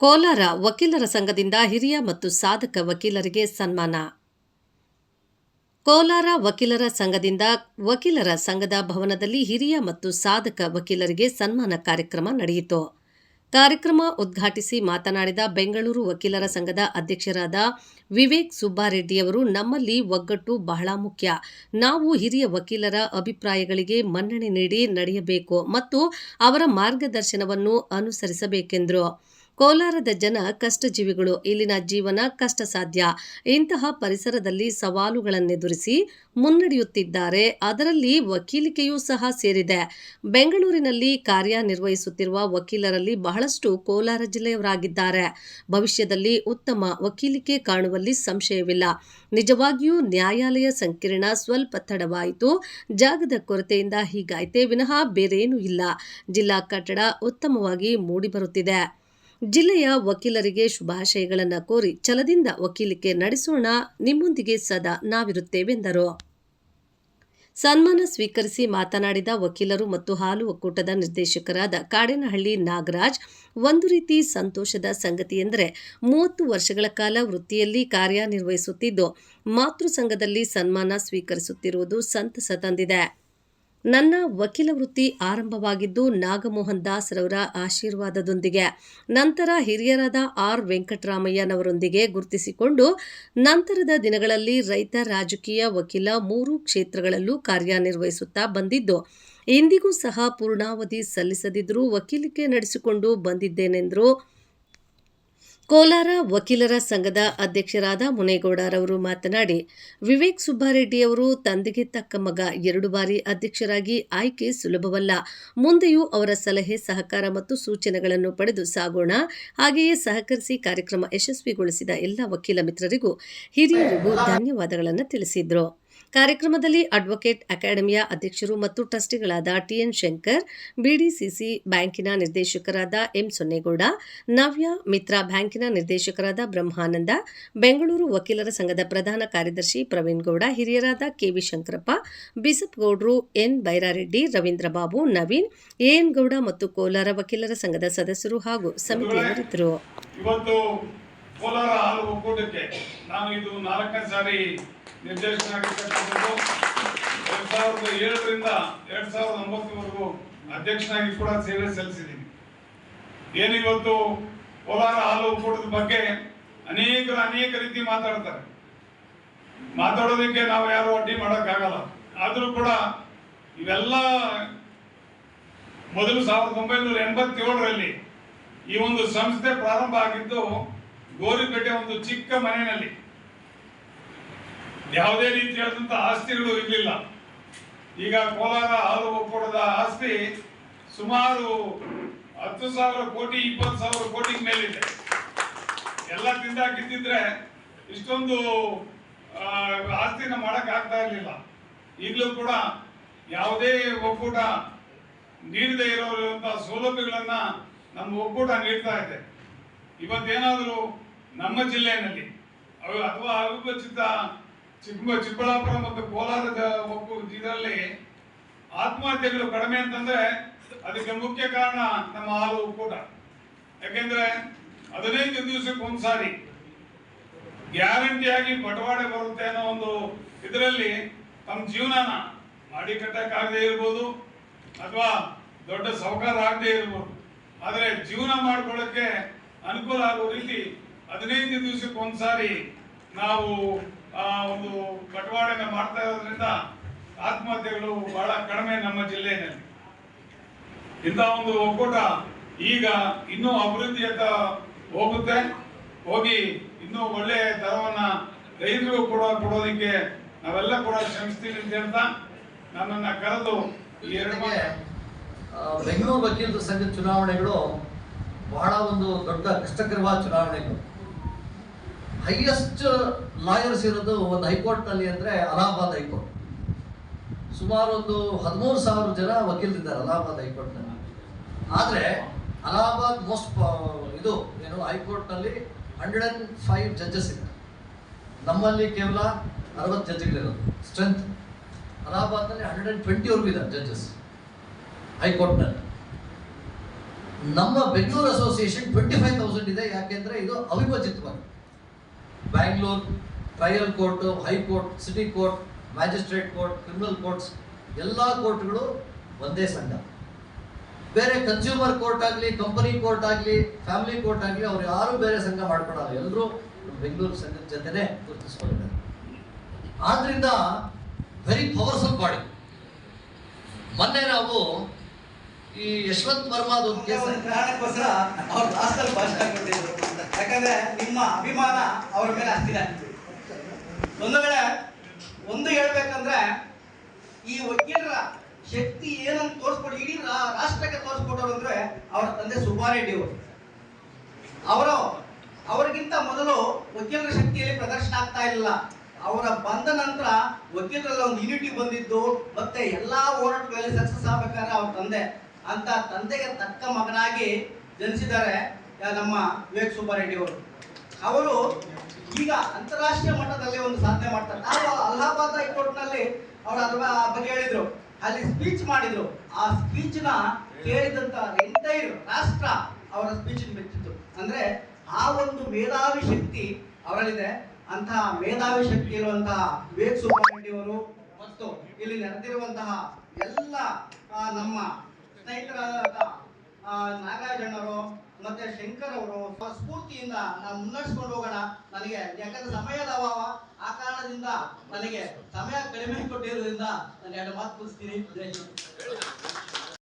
ಕೋಲಾರ ವಕೀಲರ ಸಂಘದಿಂದ ಹಿರಿಯ ಮತ್ತು ಸಾಧಕ ವಕೀಲರಿಗೆ ಸನ್ಮಾನ. ಕೋಲಾರ ವಕೀಲರ ಸಂಘದಿಂದ ವಕೀಲರ ಸಂಘದ ಭವನದಲ್ಲಿ ಹಿರಿಯ ಮತ್ತು ಸಾಧಕ ವಕೀಲರಿಗೆ ಸನ್ಮಾನ ಕಾರ್ಯಕ್ರಮ ನಡೆಯಿತು. ಕಾರ್ಯಕ್ರಮ ಉದ್ಘಾಟಿಸಿ ಮಾತನಾಡಿದ ಬೆಂಗಳೂರು ವಕೀಲರ ಸಂಘದ ಅಧ್ಯಕ್ಷರಾದ ವಿವೇಕ್ ಸುಬ್ಬಾರೆಡ್ಡಿಯವರು, ನಮ್ಮಲ್ಲಿ ಒಗ್ಗಟ್ಟು ಬಹಳ ಮುಖ್ಯ. ನಾವು ಹಿರಿಯ ವಕೀಲರ ಅಭಿಪ್ರಾಯಗಳಿಗೆ ಮನ್ನಣೆ ನೀಡಿ ನಡೆಯಬೇಕು ಮತ್ತು ಅವರ ಮಾರ್ಗದರ್ಶನವನ್ನು ಅನುಸರಿಸಬೇಕೆಂದರು. ಕೋಲಾರದ ಜನ ಕಷ್ಟಜೀವಿಗಳು. ಇಲ್ಲಿನ ಜೀವನ ಕಷ್ಟ ಸಾಧ್ಯ ಇಂತಹ ಪರಿಸರದಲ್ಲಿ ಸವಾಲುಗಳನ್ನೆದುರಿಸಿ ಮುನ್ನಡೆಯುತ್ತಿದ್ದಾರೆ. ಅದರಲ್ಲಿ ವಕೀಲಿಕೆಯೂ ಸಹ ಸೇರಿದೆ. ಬೆಂಗಳೂರಿನಲ್ಲಿ ಕಾರ್ಯನಿರ್ವಹಿಸುತ್ತಿರುವ ವಕೀಲರಲ್ಲಿ ಬಹಳಷ್ಟು ಕೋಲಾರ ಜಿಲ್ಲೆಯವರಾಗಿದ್ದಾರೆ. ಭವಿಷ್ಯದಲ್ಲಿ ಉತ್ತಮ ವಕೀಲಿಕೆ ಕಾಣುವಲ್ಲಿ ಸಂಶಯವಿಲ್ಲ. ನಿಜವಾಗಿಯೂ ನ್ಯಾಯಾಲಯ ಸಂಕೀರ್ಣ ಸ್ವಲ್ಪ ತಡವಾಯಿತು. ಜಾಗದ ಕೊರತೆಯಿಂದ ಹೀಗಾಯ್ತೆ. ವಿನಃ ಬೇರೇನೂ ಇಲ್ಲ. ಜಿಲ್ಲಾ ಕಟ್ಟಡ ಉತ್ತಮವಾಗಿ ಮೂಡಿಬರುತ್ತಿದೆ. ಜಿಲ್ಲೆಯ ವಕೀಲರಿಗೆ ಶುಭಾಶಯಗಳನ್ನು ಕೋರಿ ಛಲದಿಂದ ವಕೀಲಿಕೆ ನಡೆಸೋಣ, ನಿಮ್ಮೊಂದಿಗೆ ಸದಾ ನಾವಿರುತ್ತೇವೆಂದರು. ಸನ್ಮಾನ ಸ್ವೀಕರಿಸಿ ಮಾತನಾಡಿದ ವಕೀಲರು ಮತ್ತು ಹಾಲು ಒಕ್ಕೂಟದ ನಿರ್ದೇಶಕರಾದ ಕಾಡೇನಹಳ್ಳಿ ನಾಗರಾಜ್, ಒಂದು ರೀತಿ ಸಂತೋಷದ ಸಂಗತಿ ಎಂದರೆ ಮೂವತ್ತು ವರ್ಷಗಳ ಕಾಲ ವೃತ್ತಿಯಲ್ಲಿ ಕಾರ್ಯನಿರ್ವಹಿಸುತ್ತಿದ್ದು ಮಾತೃ ಸಂಘದಲ್ಲಿ ಸನ್ಮಾನ ಸ್ವೀಕರಿಸುತ್ತಿರುವುದು ಸಂತಸ ತಂದಿದೆ. ನನ್ನ ವಕೀಲ ವೃತ್ತಿ ಆರಂಭವಾಗಿದ್ದು ನಾಗಮೋಹನ್ ದಾಸ್ರವರ ಆಶೀರ್ವಾದದೊಂದಿಗೆ. ನಂತರ ಹಿರಿಯರಾದ ಆರ್ ವೆಂಕಟರಾಮಯ್ಯನವರೊಂದಿಗೆ ಗುರುತಿಸಿಕೊಂಡು ನಂತರದ ದಿನಗಳಲ್ಲಿ ರೈತ, ರಾಜಕೀಯ ವಕೀಲ ಮೂರು ಕ್ಷೇತ್ರಗಳಲ್ಲೂ ಕಾರ್ಯನಿರ್ವಹಿಸುತ್ತಾ ಬಂದಿದ್ದು, ಇಂದಿಗೂ ಸಹ ಪೂರ್ಣಾವಧಿ ಸಲ್ಲಿಸದಿದ್ದರೂ ವಕೀಲಿಕೆ ನಡೆಸಿಕೊಂಡು ಬಂದಿದ್ದೇನೆಂದರು ಕೋಲಾರ ವಕೀಲರ ಸಂಘದ ಅಧ್ಯಕ್ಷರಾದ ಮುನೇಗೌಡರವರು ಮಾತನಾಡಿ, ವಿವೇಕ್ ಸುಬ್ಬಾರೆಡ್ಡಿಯವರು ತಂದೆಗೆ ತಕ್ಕ ಮಗ ಎರಡು ಬಾರಿ ಅಧ್ಯಕ್ಷರಾಗಿ ಆಯ್ಕೆ ಸುಲಭವಲ್ಲ. ಮುಂದೆಯೂ ಅವರ ಸಲಹೆ, ಸಹಕಾರ ಮತ್ತು ಸೂಚನೆಗಳನ್ನು ಪಡೆದು ಸಾಗೋಣ. ಹಾಗೆಯೇ ಸಹಕರಿಸಿ ಕಾರ್ಯಕ್ರಮ ಯಶಸ್ವಿಗೊಳಿಸಿದ ಎಲ್ಲ ವಕೀಲ ಮಿತ್ರರಿಗೂ ಹಿರಿಯರಿಗೂ ಧನ್ಯವಾದಗಳನ್ನು ತಿಳಿಸಿದರು. ಕಾರ್ಯಕ್ರಮದಲ್ಲಿ ಅಡ್ವೊಕೇಟ್ ಅಕಾಡೆಮಿಯ ಅಧ್ಯಕ್ಷರು ಮತ್ತು ಟ್ರಸ್ಟಿಗಳಾದ ಟಿಎನ್ ಶಂಕರ್ ಬಿಡಿಸಿಸಿ ಬ್ಯಾಂಕಿನ ನಿರ್ದೇಶಕರಾದ ಎಂ. ಸೊನ್ನೇಗೌಡ, ನವ್ಯ ಮಿತ್ರ ಬ್ಯಾಂಕಿನ ನಿರ್ದೇಶಕರಾದ ಬ್ರಹ್ಮಾನಂದ, ಬೆಂಗಳೂರು ವಕೀಲರ ಸಂಘದ ಪ್ರಧಾನ ಕಾರ್ಯದರ್ಶಿ ಪ್ರವೀಣ್ ಗೌಡ, ಹಿರಿಯರಾದ ಕೆವಿ ಶಂಕರಪ್ಪ, ಬಿಸಪ್ ಗೌಡ್ರು N. Byrareddy, Ravindra Babu, Naveen, A N Gowda ಮತ್ತು ಕೋಲಾರ ವಕೀಲರ ಸಂಘದ ಸದಸ್ಯರು ಹಾಗೂ ಸಮಿತಿಯವರಿದ್ದರು ಇವತ್ತು ಕೋಲಾರ ಹಾಲು ಒಕ್ಕೂಟಕ್ಕೆ ನಾನು ಇದು ನಾಲ್ಕನೇ ಸಾರಿ ನಿರ್ದೇಶಕನಾಗಿರ್ತಕ್ಕಂಥದ್ದು ಎರಡ್ ಸಾವಿರದ ಏಳರಿಂದ ಎರಡ್ ಸಾವಿರದ ಒಂಬತ್ತರವರೆಗೂ ಅಧ್ಯಕ್ಷನಾಗಿ ಕೂಡ ಸೇವೆ ಸಲ್ಲಿಸಿದ್ದೀನಿ. ಏನಿವತ್ತು, ಕೋಲಾರ ಹಾಲು ಒಕ್ಕೂಟದ ಬಗ್ಗೆ ಅನೇಕರು ಅನೇಕ ರೀತಿ ಮಾತಾಡ್ತಾರೆ. ಮಾತಾಡೋದಕ್ಕೆ ನಾವು ಯಾರು ಅಡ್ಡಿ ಮಾಡೋಕ್ಕಾಗಲ್ಲ. ಆದರೂ ಕೂಡ ಇವೆಲ್ಲ ಮೊದಲು ಸಾವಿರದ ಒಂಬೈನೂರ ಎಂಬತ್ತೇಳರಲ್ಲಿ ಈ ಒಂದು ಸಂಸ್ಥೆ ಪ್ರಾರಂಭ ಆಗಿದ್ದು, ಗೋರಿಪೇಟೆ ಒಂದು ಚಿಕ್ಕ ಮನೆಯಲ್ಲಿ ಯಾವುದೇ ರೀತಿಯಾದಂತಹ ಆಸ್ತಿಗಳು ಇರಲಿಲ್ಲ. ಈಗ ಕೋಲಾರ ಹಾಲು ಒಕ್ಕೂಟದ ಆಸ್ತಿ ಸುಮಾರು ಹತ್ತು ಸಾವಿರ ಕೋಟಿ, ಇಪ್ಪತ್ತು ಸಾವಿರ ಕೋಟಿ ಮೇಲಿದೆ. ಎಲ್ಲ ತಿಂದಾಕಿದ್ದಿದ್ರೆ ಇಷ್ಟೊಂದು ಆಸ್ತಿನ ಮಾಡಕ್ ಆಗ್ತಾ ಇರಲಿಲ್ಲ. ಈಗಲೂ ಕೂಡ ಯಾವುದೇ ಒಕ್ಕೂಟ ನೀಡದೇ ಇರೋಂತಹ ಸೌಲಭ್ಯಗಳನ್ನ ನಮ್ಮ ಒಕ್ಕೂಟ ನೀಡ್ತಾ ಇದೆ. ಇವತ್ತೇನಾದರೂ ನಮ್ಮ ಜಿಲ್ಲೆಯಲ್ಲಿ ಅಥವಾ ಅವಿಭಜಿತ ಚಿಕ್ಕ ಚಿಕ್ಕಬಳ್ಳಾಪುರ ಮತ್ತು ಕೋಲಾರದ ಒಬ್ಬ ಇದರಲ್ಲಿ ಆತ್ಮಹತ್ಯೆಗಳು ಕಡಿಮೆ ಅಂತಂದ್ರೆ ಅದಕ್ಕೆ ಮುಖ್ಯ ಕಾರಣ ನಮ್ಮ ಹಾಲು ಒಕ್ಕೂಟ ಯಾಕೆಂದ್ರೆ ಹದಿನೈದು ದಿವಸಕ್ಕೆ ಒಂದ್ಸಾರಿ ಗ್ಯಾರಂಟಿಯಾಗಿ ಬಟವಾಡೆ ಬರುತ್ತೆ ಅನ್ನೋ ಒಂದು ಇದರಲ್ಲಿ ತಮ್ಮ ಜೀವನನ ಮಾಡಿ ಕಟ್ಟಕ್ಕಾಗದೇ ಇರ್ಬೋದು ಅಥವಾ ದೊಡ್ಡ ಸೌಕಾರ ಆಗದೆ ಇರ್ಬೋದು. ಆದರೆ ಜೀವನ ಮಾಡ್ಕೊಳ್ಳೋಕ್ಕೆ ಅನುಕೂಲ ಆಗೋ ರೀತಿ ಹದಿನೈದು ದಿವಸಕ್ಕೆ ಒಂದ್ಸಾರಿ ನಾವು ಒಂದು ಬಟವಾಡೆನ ಮಾಡ್ತಾ ಇರೋದ್ರಿಂದ ಆತ್ಮಹತ್ಯೆಗಳು ಬಹಳ ಕಡಿಮೆ ನಮ್ಮ ಜಿಲ್ಲೆಯಲ್ಲಿ. ಇಂಥ ಒಂದು ಒಕ್ಕೂಟ ಈಗ ಇನ್ನೂ ಅಭಿವೃದ್ಧಿಯತ್ತ ಹೋಗುತ್ತೆ. ಹೋಗಿ ಇನ್ನೂ ಒಳ್ಳೆ ದರವನ್ನ ರೈತರಿಗೂ ಕೂಡ, ಕೊಡೋದಕ್ಕೆ ನಾವೆಲ್ಲ ಕೂಡ ಶ್ರಮಿಸ್ತೀವಿ ಅಂತ ಹೇಳ್ತಾ ನನ್ನನ್ನ ಕರೆದು ಬೆಂಗಳೂರು ವಕೀಲರ ಸಂಘ ಚುನಾವಣೆಗಳು ಬಹಳ ಒಂದು ದೊಡ್ಡ ಕಷ್ಟಕರವಾದ ಚುನಾವಣೆಗಳು. ಹೈಯೆಸ್ಟ್ ಲಾಯರ್ಸ್ ಇರೋದು ಒಂದು ಹೈಕೋರ್ಟ್ನಲ್ಲಿ ಅಂದರೆ ಅಲಹಾಬಾದ್ ಹೈಕೋರ್ಟ್. ಸುಮಾರು ಒಂದು ಹದಿಮೂರು ಸಾವಿರ ಜನ ವಕೀಲರಿದ್ದಾರೆ ಅಲಹಾಬಾದ್ ಹೈಕೋರ್ಟ್ನಲ್ಲಿ. ಆದರೆ ಅಲಹಾಬಾದ್ ಮೋಸ್ಟ್ ಇದು ಏನು ಹೈಕೋರ್ಟ್ನಲ್ಲಿ ಹಂಡ್ರೆಡ್ ಆ್ಯಂಡ್ ಫೈವ್ ಜಡ್ಜಸ್ ಇದೆ. ನಮ್ಮಲ್ಲಿ ಕೇವಲ ಅರವತ್ತು ಜಡ್ಜ್ಗಳಿರೋದು, ಸ್ಟ್ರೆಂತ್. ಅಲಹಾಬಾದ್ನಲ್ಲಿ ಹಂಡ್ರೆಡ್ ಆ್ಯಂಡ್ ಟ್ವೆಂಟಿವರೆಗೂ ಇದ್ದಾರೆ ಜಡ್ಜಸ್ ಹೈಕೋರ್ಟ್ನಲ್ಲಿ. ನಮ್ಮ Bengaluru association twenty five thousand ಇದೆ, ಯಾಕೆಂದ್ರೆ ಇದು ಅವಿಭಜಿತವಾಗಿ. Bangalore trial court high court city court magistrate court criminal courts ಎಲ್ಲ ಕೋರ್ಟ್ಗಳು ಒಂದೇ ಸಂಘ. ಬೇರೆ ಕನ್ಸ್ಯೂಮರ್ ಕೋರ್ಟ್ ಆಗಲಿ ಕಂಪನಿ ಕೋರ್ಟ್ ಆಗಲಿ ಫ್ಯಾಮಿಲಿ ಕೋರ್ಟ್ ಆಗಲಿ ಅವ್ರು ಯಾರು ಬೇರೆ ಸಂಘ ಮಾಡ್ಕೊಡಲ್ಲ ಎಲ್ಲರೂ ಬೆಂಗಳೂರು ಸಂಘದ ಜೊತೆನೆ ಗುರುತಿಸ್ಕೊಂಡಿದ್ದಾರೆ. ಆದ್ರಿಂದ ವೆರಿ ಪವರ್ಫುಲ್ ಬಾಡಿ ಮೊನ್ನೆ ನಾವು ಈ ಯಶವಂತ್ ವರ್ಮಾದ ಕೇಸ್ ಕಾರಣಕ್ಕೋಸ್ಕರ ಅವ್ರ ಭಾಷೆ ಯಾಕಂದ್ರೆ ನಿಮ್ಮ ಅಭಿಮಾನ ಅವ್ರ ಮೇಲೆ ಅಷ್ಟಿದೆ ಒಂದು ವೇಳೆ ಒಂದು ಹೇಳ್ಬೇಕಂದ್ರೆ ಈ ವಕೀಲರ ಶಕ್ತಿ ಏನಂತ ತೋರಿಸ್ಕೊಟ್ಟು ಇಡೀ ರಾಷ್ಟ್ರಕ್ಕೆ ತೋರಿಸ್ಕೊಟ್ಟವ್ರು ಅಂದ್ರೆ ಅವರ ತಂದೆ ಸುಬ್ಬಾರೆಡ್ಡಿ ಅವರು. ಅವರು, ಅವರಿಗಿಂತ ಮೊದಲು ವಕೀಲರ ಶಕ್ತಿಯಲ್ಲಿ ಪ್ರದರ್ಶನ ಆಗ್ತಾ ಇಲ್ಲ ಅವರ ಬಂದ ನಂತರ ವಕೀಲರಲ್ಲಿ ಒಂದು ಯೂನಿಟಿ ಬಂದಿದ್ದು, ಮತ್ತೆ ಎಲ್ಲಾ ಹೋರಾಟಗಳಲ್ಲಿ ಸಕ್ಸಸ್ ಆಗ್ಬೇಕಾದ್ರೆ ಅವ್ರ ತಂದೆ. ಅಂತ ತಂದೆಗೆ ತಕ್ಕ ಮಗನಾಗಿ ಜನಿಸಿದ್ದಾರೆ ನಮ್ಮ ವಿವೇಕ್ ಸುಬ್ಬಾರೆಡ್ಡಿ ಅವರು. ಅವರು ಈಗ ಅಂತಾರಾಷ್ಟ್ರೀಯ ಮಟ್ಟದಲ್ಲಿ ಒಂದು ಸಾಧನೆ ಮಾಡ್ತಾರೆ. ನಾವು ಅಲಹಾಬಾದ್ ಹೈಕೋರ್ಟ್ನಲ್ಲಿ ಅವರು ಅದ್ರ ಬಗ್ಗೆ ಹೇಳಿದ್ರು. ಅಲ್ಲಿ ಸ್ಪೀಚ್ ಮಾಡಿದ್ರು. ಆ ಸ್ಪೀಚ್ನ ಕೇಳಿದಂತ ಎಂಟೈರ್ ರಾಷ್ಟ್ರ ಅವರ ಸ್ಪೀಚ್ ಮೆಚ್ಚಿತ್ತು ಅಂದ್ರೆ ಆ ಒಂದು ಮೇಧಾವಿ ಶಕ್ತಿ ಅವರಲ್ಲಿದೆ. ಅಂತಹ ಮೇಧಾವಿ ಶಕ್ತಿ ಇರುವಂತಹ ವಿವೇಕ್ ಸುಬ್ಬಾರೆಡ್ಡಿ ಅವರು ಮತ್ತು ಇಲ್ಲಿ ನೆರೆದಿರುವಂತಹ ಎಲ್ಲ ನಮ್ಮ ಸ್ನೇಹಿತರಾದ ನಾಗರಾಜಣ್ಣರು ಮತ್ತೆ ಶಂಕರ್ ಅವರು ಸ್ಫೂರ್ತಿಯಿಂದ ನಾವು ಮುನ್ನಡೆಸ್ಕೊಂಡು ಹೋಗೋಣ ನನಗೆ, ಯಾಕಂದ್ರೆ ಸಮಯದ ಅಭಾವ, ಆ ಕಾರಣದಿಂದ ನನಗೆ ಸಮಯ ಕಡಿಮೆ ಕೊಟ್ಟಿರೋದ್ರಿಂದ ನಾನು ಎರಡು ಮಾತು ಹಿಂದ್.